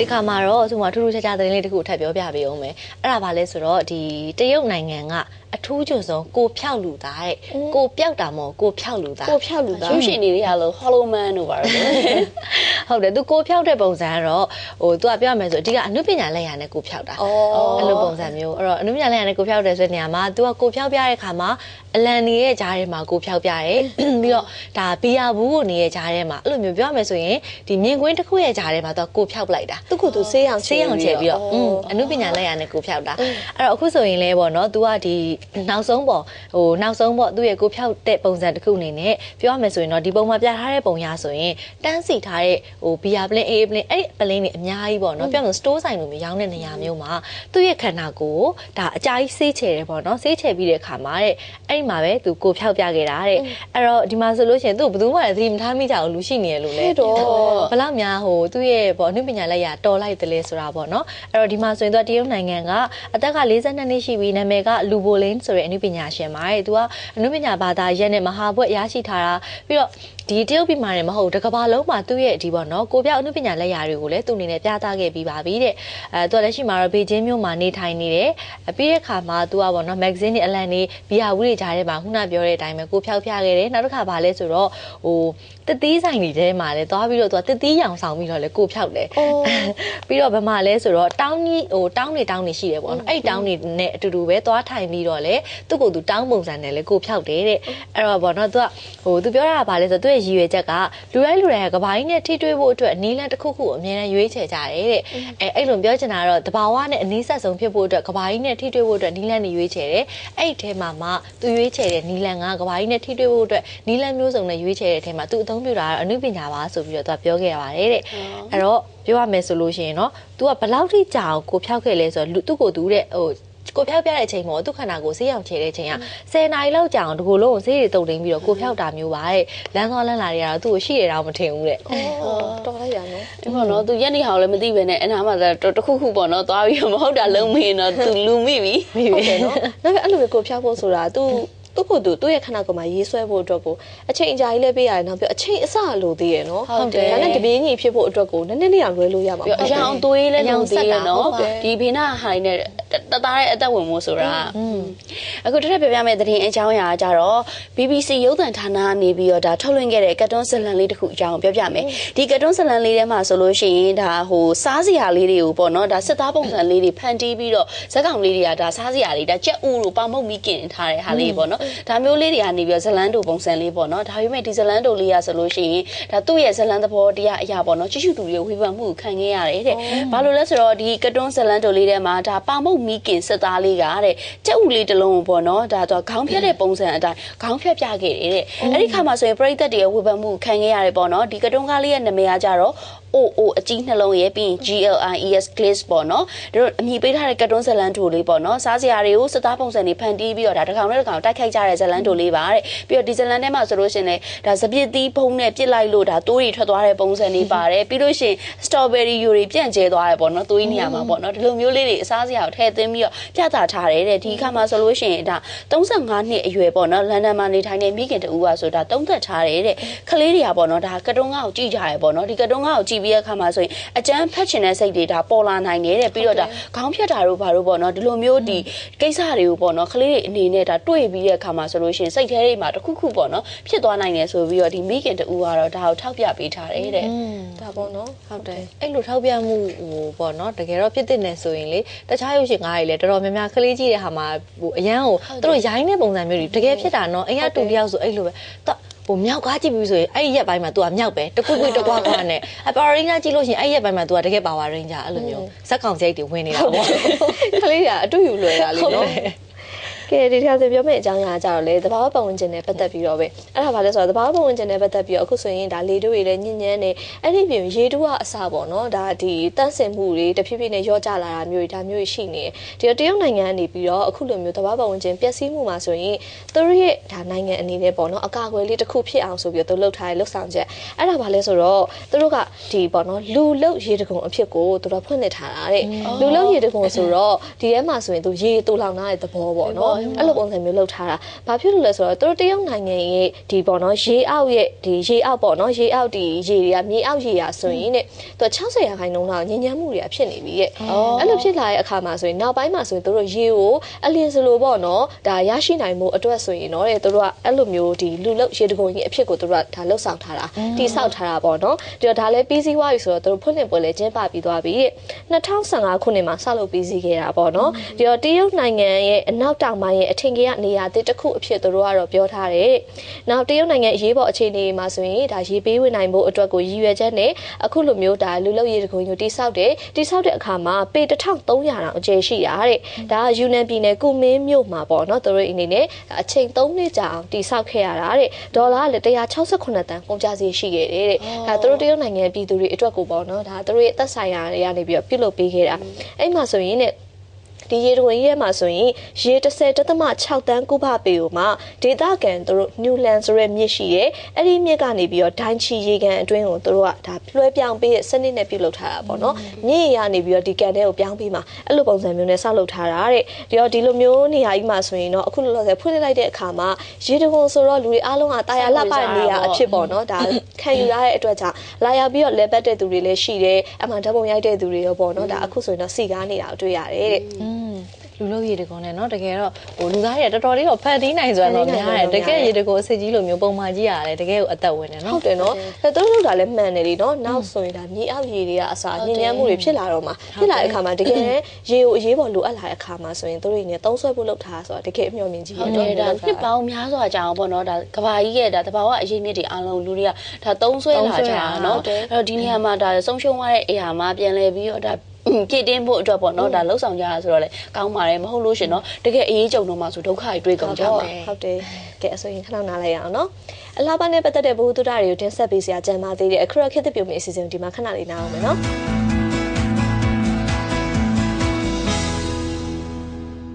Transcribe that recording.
ဒီခါမှာတော့သူကထူးထူးခြားခြားသတင်းလေးတစ်ခုထပ်ပြောပြပေးအောင်မယ်အဲ့ဒါဘာလဲဆိုတော့ဒီတရုတ်နိုင်ငံကအထူးကျွန်းဆုံးကိုဖြောက်လူသားတဲ့ကိုပျောက်တာမဟုတ်ကိုဖြောက်လူသားကိုဖြောက်လူသားရုပ်ရှင်တွေရလို့ Hollow Man တို့ပါတော့ ဟုတ်တယ်သူကိုဖြောက်တဲ့ပုံစံကတော့ဟိုသူကပြောရမယ်ဆိုအဓိကအနုပညာလက်ရာနဲ့ကိုဖြောက်တာအဲ့လိုပုံစံမျိုးအဲ့တော့အနုပညာလက်ရာနဲ့ကိုဖြောက်တယ်ဆိုတဲ့နေရာမှာသူကကိုဖြောက်ပြတဲ့ခါမှာအလန်နေရဲ့ဂျားထဲမှာကိုဖြောက်ပြရဲပြီးတော့ဒါပီယာဘူးကိုနေရဲ့ဂျားထဲမှာအဲ့လိုမျိုးပြောရမယ်ဆိုရင်ဒီမြင်ကွင်းတစ်ခုရဲ့ဂျားထဲမှာသူကကိုဖြောက်လိုက်တာသူကသူဆေးရောင်ဆေးရောင်ချဲပြီးတော့အနုပညာလက်ရာနဲ့ကိုဖြောက်တာအဲ့တော့အခုဆိုရင်လဲပေါ့နော်သူကဒီနောက်ဆုံးပေါ့ဟိုနောက်ဆုံးပေါ့သူ့ရဲ့ကိုဖြောက်တဲ့ပုံစံတစ်ခုအနေနဲ့ပြောရမယ်ဆိုရင်တော့ဒီပုံမှာပြထားတဲ့ပုံရဆိုရင်တန်းစီထားတဲ့ဟိုဘီယာပလင်းအေးပလင်းအဲ့ဒီပလင်းတွေအများကြီးပေါ့နော်ပြောရမယ် store ဆိုင်လိုမျိုးရောင်းတဲ့နေရာမျိုးမှာသူ့ရဲ့ခန္ဓာကိုယ်ကိုဒါအကြာကြီးဆေးချယ်တယ်ပေါ့နော်ဆေးချယ်ပြီးတဲ့အခါမှာတဲ့အဲ့ဒီမှာပဲသူကိုဖြောက်ပြခဲ့တာတဲ့အဲ့တော့ဒီမှာဆိုလို့ရှိရင်သူ့ဘယ်သူမှလည်းသတိမထားမိကြဘူးလူရှိနေရလို့လေဟဲ့တော့ဘလောက်များဟိုသူ့ရဲ့ပေါ့အနုပညာလက်ရတော်လိုက်တယ်လေဆိုတာပေါ့နော်အဲ့တော့ဒီမှာဆိုရင်သူကတရုတ်နိုင်ငံကအသက်က42နှစ်ရှိပြီနာမည်ကလူဘိုလင်းဆိုတဲ့အနုပညာရှင်ပါတဲ့သူကအနုပညာဘာသာရက်နဲ့မဟာဘွဲ့ရရှိထားတာပြီးတော့ ဒီတရုတ်ပြည်မှာနေမဟုတ်တစ်ကမ္ဘာလုံးမှာသူ့ရဲ့ဒီပေါ့နော်ကိုပြောက်အနုပညာလက်ရာတွေကိုလည်းသူအနေနဲ့ပြသခဲ့ပြီးပါပြီတဲ့အဲသူကလက်ရှိမှာတော့ဘေကျင်းမြို့မှာနေထိုင်နေတယ်အပြီးတဲ့ခါမှာသူကပေါ့နော်မဂ္ဂဇင်းတွေအလံတွေဘီယာဝူတွေကြားထဲမှာခုနပြောတဲ့အတိုင်းပဲကိုဖြောက်ပြခဲ့တယ်နောက်တစ်ခါဗာလဲဆိုတော့ဟို တသီးဆိုင်တွေထဲမှာလည်းသွားပြီးတော့သူကတသီးရောင်ဆောင်ပြီးတော့လည်းကိုဖြောက်တယ်ပြီးတော့ဗမာလဲဆိုတော့တောင်းကြီးဟိုတောင်းနေတောင်းနေရှိတယ်ပေါ့နော်အဲ့ဒီတောင်းနေနဲ့အတူတူပဲသွားထိုင်ပြီးတော့လေသူ့ကိုယ်သူတောင်းပုံစံနဲ့လေကိုဖြောက်တယ်တဲ့အဲ့တော့ပေါ့နော်သူကဟိုသူပြောတာကဘာလဲဆိုတော့သူ့ရဲ့ရည်ရွယ်ချက်ကလူတိုင်းလူတိုင်းကကဘာကြီးနဲ့ထိတွေ့ဖို့အတွက်နီးလန်းတစ်ခုခုကိုအမြဲတမ်းရွေးချယ်ကြတယ်တဲ့အဲအဲ့လိုပြောချင်တာကတော့တဘာဝနဲ့အနည်းဆက်ဆုံးဖြစ်ဖို့အတွက်ကဘာကြီးနဲ့ထိတွေ့ဖို့အတွက်နီးလန်းတွေရွေးချယ်တယ်အဲ့ဒီထဲမှာမှသူရွေးချယ်တဲ့နီးလန်းကကဘာကြီးနဲ့ထိတွေ့ဖို့အတွက်နီးလန်းမျိုးစုံနဲ့ရွေးချယ်တဲ့အထဲမှာသူအသုံးပြုတာကတော့အနုပညာပါဆိုပြီးတော့သူကပြောခဲ့ရပါတယ်တဲ့အဲ့တော့ ပြောရမယ်ဆိုလို့ရှိရင်เนาะ तू ကဘယ်လောက်ထိကြာအောင်ကိုဖြောက်ခဲ့လဲဆိုတော့လူသူ့ကိုသူတဲ့ဟိုကိုဖြောက်ပြတဲ့အချိန်မှာသူ့ခန္ဓာကိုယ်ဆေးရောင်ချေတဲ့အချိန်က10နာရီလောက်ကြာအောင်ဒီကိုလုံးကိုဆေးတွေတုံတင်းပြီးတော့ကိုဖြောက်တာမျိုးပါတဲ့လမ်းသွားလမ်းလာတွေကတော့သူ့ကိုရှိရတော့မထင်ဘူးတဲ့ တော်လိုက်ရနော် ဒီပေါ့နော်သူရက်နေဟောင်လည်းမသိပဲနဲ့အနာမှာတခုခုပေါ့နော်သွားပြီးတော့မဟုတ်တာလုံးမင်းတော့သူလူမိပြီ မိ ဟုတ် ပြီ တယ်နော်နောက်ပြီးအဲ့လိုပဲကိုဖြောက်ဖို့ဆိုတာသူ သူ့ကိုယ်သူသူ့ရဲ့ခန္ဓာကိုယ်မှာရေးဆွဲဖို့အတွက်ကိုအချိန်အကြာကြီးလည်းပေးရတယ်နောက်ပြီးအချိန်အစလိုသေးရနော်ဟုတ်တယ်ဒါနဲ့တပင်းကြီးဖြစ်ဖို့အတွက်ကိုနည်းနည်းလေးအောင်လွဲလို့ရမှာပြီးတော့အရောင်သွေးလည်းလုံးသေးရနော်ဒီဘေးနာဟိုင်းနဲ့တသားတဲ့အသက်ဝင်မှုဆိုတာအခုတစ်ထပ်ပြပြမယ့်သတင်းအကြောင်းအရာကြတော့ BBC ရုပ်သံဌာနကနေပြီးတော့ဒါထုတ်လွှင့်ခဲ့တဲ့ကတ်တွန်းဇလန်လေးတစ်ခုအကြောင်းပြောပြမယ်ဒီကတ်တွန်းဇလန်လေးထဲမှာဆိုလို့ရှိရင်ဒါဟိုစားစရာလေးတွေကိုပေါ့နော်ဒါစစ်သားပုံစံလေးတွေဖန်တီးပြီးတော့ဇက်ကောင်လေးတွေကဒါစားစရာလေးဒါကြက်ဥတို့ပေါင်မုတ်မိကင်ထားတဲ့ဟာလေးပေါ့နော်ဒါမျိုးလေးတွေကနေပြီးတော့ဇလန်တို့ပုံစံလေးပေါ့နော်ဒါပေမဲ့ဒီဇလန်တို့လေးရဆိုလို့ရှိရင်ဒါသူ့ရဲ့ဇလန်သဘောတရားအရာပေါ့နော်ချစ်ချူသူတွေဝေဖန်မှုခံခဲ့ရတယ်တဲ့ဘာလို့လဲဆိုတော့ဒီကတ်တွန်းဇလန်တို့လေးထဲမှာဒါပေါင်မုတ်မိကင်စစ်သားလေးကတဲ့ကြက်ဥလေးတစ်လုံးပေါ့နော်ဒါတော့ခေါင်းဖြတ်တဲ့ပုံစံအတိုင်းခေါင်းဖြတ်ပြခဲ့တယ်တဲ့အဲ့ဒီခါမှာဆိုရင်ပရိသတ်တွေရဲ့ဝေဖန်မှုခံခဲ့ရတယ်ပေါ့နော်ဒီကတ်တွန်းကားလေးရဲ့နာမည်ကကြတော့ OO အကြီးနှလုံးရဲ့ပြီးရင် GLIES glaze ပေါ့နော်တို့အမည်ပေးထားတဲ့ကတ်တွန်းဇလန်တိုလေးပေါ့နော်စားစရာတွေကိုစသားပုံစံတွေဖန်တီးပြီးတော့ဒါတစ်ကောင်နဲ့တစ်ကောင်တိုက်ခိုက်ကြတဲ့ဇလန်တိုလေးပါတဲ့ပြီးတော့ဒီဇလန်ထဲမှာဆိုလို့ရှိရင်လည်းဒါစပစ်သီးဖုံးနဲ့ပြစ်လိုက်လို့ဒါတိုးရီထွက်သွားတဲ့ပုံစံတွေပါတယ်ပြီးလို့ရှိရင် strawberry ယူတွေပြန့်ကျဲသွားတယ်ပေါ့နော်တိုးရီနေရာမှာပေါ့နော်ဒီလိုမျိုးလေးတွေအစားစရာကိုထည့်သွင်းပြီးတော့ပြသထားတယ်တဲ့ဒီခါမှာဆိုလို့ရှိရင်ဒါ35နှစ်အရွယ်ပေါ့နော်လန်ဒန်မှာနေထိုင်တဲ့မိခင်တူကဆိုတာတုံးသက်ထားတယ်တဲ့ကလေးတွေကပေါ့နော်ဒါကတုံးကားကိုကြည့်ကြရပေါ့နော်ဒီကတုံးကားကိုကြည့်ပြီးတဲ့အခါမှာဆိုရင်အကျန်းဖက်ချင်တဲ့စိတ်တွေဒါပေါ်လာနိုင်တယ်တဲ့ပြီးတော့ဒါခေါင်းဖြတ်တာတို့ဘာတို့ပေါ့နော်ဒီလိုမျိုးဒီကိစ္စတွေကိုပေါ့နော်ကလေးတွေအနေနဲ့ဒါတွေ့ပြီးတဲ့အခါမှာဆိုလို့ရှိရင်စိတ်ထဲတွေမှာတစ်ခုခုပေါ့နော်ဖြစ်သွားနိုင်တယ်ဆိုပြီးတော့ဒီမိခင်တူကတော့ဒါကိုထောက်ပြပေးထားတယ်တဲ့ဒါပေါ့နော်ဟုတ်တယ်အဲ့လိုထောက်ပြမှုဟိုပေါ့နော်တကယ်တော့ဖြစ်တဲ့နေဆိုရင်လေတခြားရုပ်ရှင်ကားတွေလည်းတော်တော်များများကလေးကြီးတဲ့ဟာမှာဟိုအရန်ကိုသူတို့ရိုင်းတဲ့ပုံစံမျိုးတွေတကယ်ဖြစ်တာနော်အိမ်ကတူတယောက်ဆိုအဲ့လိုပဲတော့ ဟိုမြောက်ကားကြည့်ပြီးဆိုရင်အဲ့ဒီရက်ပိုင်းမှာ तू ကမြောက်ပဲတကွကွတကွကွနဲ့အပါရင်းကကြည့်လို့ရှိရင်အဲ့ဒီရက်ပိုင်းမှာ तू ကတကယ်ပါဝါရင်းကြအဲ့လိုမျိုးဇက်ကောင်စိတ်တွေဝင်နေတာပေါ့ကလေးကအတူယူလွယ်တာလေနော် ကဲဒီထက်ဆိုပြောမယ့်အကြောင်းအရာကြတော့လေသဘာဝပတ်ဝန်းကျင်နဲ့ပတ်သက်ပြီးတော့ပဲအဲ့ဒါဘာလဲဆိုတော့သဘာဝပတ်ဝန်းကျင်နဲ့ပတ်သက်ပြီးတော့အခုဆိုရင်ဒါလေတို့တွေလည်းညဉ့်ညမ်းနေအဲ့ဒီပြင်ရေတူးကအစပေါ့နော်ဒါဒီတန့်စင်မှုတွေတဖြည်းဖြည်းနဲ့ရော့ကျလာတာမျိုးတွေဒါမျိုးတွေရှိနေတယ်ဒီတော့တရုတ်နိုင်ငံကနေပြီးတော့အခုလိုမျိုးသဘာဝပတ်ဝန်းကျင်ပျက်စီးမှုမှာဆိုရင်သူတို့ရဲ့ဒါနိုင်ငံအနေနဲ့ပေါ့နော်အကာအကွယ်လေးတစ်ခုဖြစ်အောင်ဆိုပြီးတော့သူလှုပ်ထားတဲ့လှုပ်ဆောင်ချက်အဲ့ဒါဘာလဲဆိုတော့သူတို့ကဒီပေါ့နော်လူလုတ်ရေတကုံအဖြစ်ကိုသူတို့ဖွင့်လှစ်ထားတာတဲ့လူလုတ်ရေတကုံဆိုတော့ဒီထဲမှာဆိုရင်သူရေတူလောင်ထားတဲ့သဘောပေါ့နော်အဲ့လိုပုံစံမျိုးလုပ်ထားတာဘာဖြစ်လို့လဲဆိုတော့သူတို့တရုတ်နိုင်ငံရဲ့ဒီပေါ့နော်ရေအောက်ရဲ့ဒီရေအောက်ပေါ့နော်ရေအောက်ဒီရေတွေကမြေအောက်ရေရာဆိုရင်တဲ့သူ60ရာခိုင်နှုန်းလောက်ညဉ့်ညမ်းမှုတွေကဖြစ်နေပြီတဲ့အဲ့လိုဖြစ်လာတဲ့အခါမှာဆိုရင်နောက်ပိုင်းမှာဆိုရင်သူတို့ရေကိုအလင်းစလိုပေါ့နော်ဒါရရှိနိုင်မှုအတွက်ဆိုရင်တော့တဲ့သူတို့ကအဲ့လိုမျိုးဒီလူလုရေတကုံကြီးအဖြစ်ကိုသူတို့ကဒါလှုပ်ဆောင်ထားတာတိဆောက်ထားတာပေါ့နော်ဒီတော့ဒါလည်းပြီးစီးသွားပြီဆိုတော့သူတို့ဖွင့်လှစ်ပွဲလည်းကျင်းပပြီးသွားပြီတဲ့2015ခုနှစ်မှာဆောက်လုပ်ပြီးစီးခဲ့တာပေါ့နော်ဒီတော့တရုတ်နိုင်ငံရဲ့အနောက်တောင်ပိုင်းရဲ့အထင်ကြီးကနေရာတစ်ခုအဖြစ်သူတို့ကတော့ပြောထားတယ်။နောက်တရုတ်နိုင်ငံအရေးပေါ်အခြေအနေမှာဆိုရင်ဒါရေပေးဝင်နိုင်ဖို့အတွက်ကိုရည်ရွယ်ချက်နဲ့အခုလိုမျိုးဒါလူလုရေတကုံမျိုးတိဆောက်တယ်တိဆောက်တဲ့အခါမှာပေ1300တောင်အကျယ်ရှိတာတဲ့။ဒါကယူနန်ပြည်နယ်ကုမင်းမြို့မှာပေါ့နော်သူတို့အနေနဲ့အချိန်3နှစ်ကြာအောင်တိဆောက်ခဲ့ရတာတဲ့။ဒေါ်လာကလည်း168တန်ကုန်ကျစရိတ်ရှိခဲ့တယ်တဲ့။ဒါသူတို့တရုတ်နိုင်ငံပြည်သူတွေအတွက်ကိုပေါ့နော်ဒါသူတို့ရဲ့သက်ဆိုင်ရာတွေကနေပြီးတော့ပြုလုပ်ပေးခဲ့တာ။အဲ့မှာဆိုရင်ね ဒီရေတဝင်ရဲမှာဆိုရင်ရေ30.6တန်းကုဗပေကိုမှဒေတာကန်သူတို့နျူလန်ဆိုရဲမြစ်ရှိရဲအဲ့ဒီမြစ်ကနေပြီးတော့ဒိုင်းချီရေကန်အတွင်းကိုသူတို့ကဒါလွှဲပြောင်းပေးတဲ့စနစ်နဲ့ပြုလုပ်ထားတာပေါ့နော်မြစ်ရနေပြီးတော့ဒီကန်ထဲကိုပြောင်းပြီးမှအဲ့လိုပုံစံမျိုးနဲ့ဆောက်လုပ်ထားတာတဲ့ဒီတော့ဒီလိုမျိုးနေရာကြီးမှာဆိုရင်တော့အခုလောလောဆယ်ဖွင့်လိုက်တဲ့အခါမှာရေတဝင်ဆိုတော့လူတွေအားလုံးကတာယာလှပတဲ့နေရာအဖြစ်ပေါ့နော်ဒါခံယူရတဲ့အတွက်ကြောင့်လာရောက်ပြီးတော့လဲပတ်တဲ့သူတွေလည်းရှိတယ်အမှန်ဓာတ်ပုံရိုက်တဲ့သူတွေရောပေါ့နော်ဒါအခုဆိုရင်တော့စီကားနေတာကိုတွေ့ရတယ်တဲ့ လူလို့ရေတကုံနဲ့เนาะတကယ်တော့ဟိုလူသားတွေကတော်တော်လေးတော့ဖန်တီးနိုင်စွမ်းတော့များတယ်တကယ်ရေတကုံအစစ်ကြီးလိုမျိုးပုံမှန်ကြီးရတယ်တကယ်ကိုအသက်ဝင်တယ်เนาะ ဟုတ်တယ်နော်အဲသူတို့ကလည်းမှန်တယ်လीနော်နောက်ဆိုရင်ဒါမြေအောက်ရေတွေကအစာညဉ့်ညမ်းမှုတွေဖြစ်လာတော့မှာဖြစ်လာတဲ့အခါမှာတကယ်ရေကိုအရေးပေါ်လိုအပ်လာတဲ့အခါမှာဆိုရင်သူတို့တွေနဲ့သုံးဆွဲဖို့လုပ်ထားဆိုတာတကယ်အမျှော်မြင်ကြီး ဟုတ် ရ တယ်ဒါနှစ်ပေါင်းများစွာကြာအောင်ပေါ့နော်ဒါကဘာကြီးရဲ့ဒါတဘာဝအရေးမြစ်တွေအားလုံးလူတွေကဒါသုံးဆွဲလာကြတာနော်အဲ့တော့ဒီနေရာမှာဒါဆုံးရှုံးသွားတဲ့အရာမှာပြန်လဲပြီးတော့ဒါ ပြည့်တင်းဖို့အတွက်ပေါ့နော်ဒါလှုပ်ဆောင်ကြရဆိုတော့လေကောင်းပါတယ်မဟုတ်လို့ရှင်နော်တကယ်အရေးကြုံတော့မှဆိုဒုက္ခတွေတွေ့ကုန်ကြပါဟုတ်တယ်ကဲအဆိုရင်ခဏနားလိုက်ရအောင်နော်အလားပါနဲ့ပတ်သက်တဲ့ဘုဟုတုဒ္ဒတွေကိုတင်ဆက်ပေးစရာကြံပါသေးတယ်အခရခစ်တဲ့ပြုံးမြေအစီအစဉ်ဒီမှာခဏလေးနားအောင်မယ်နော်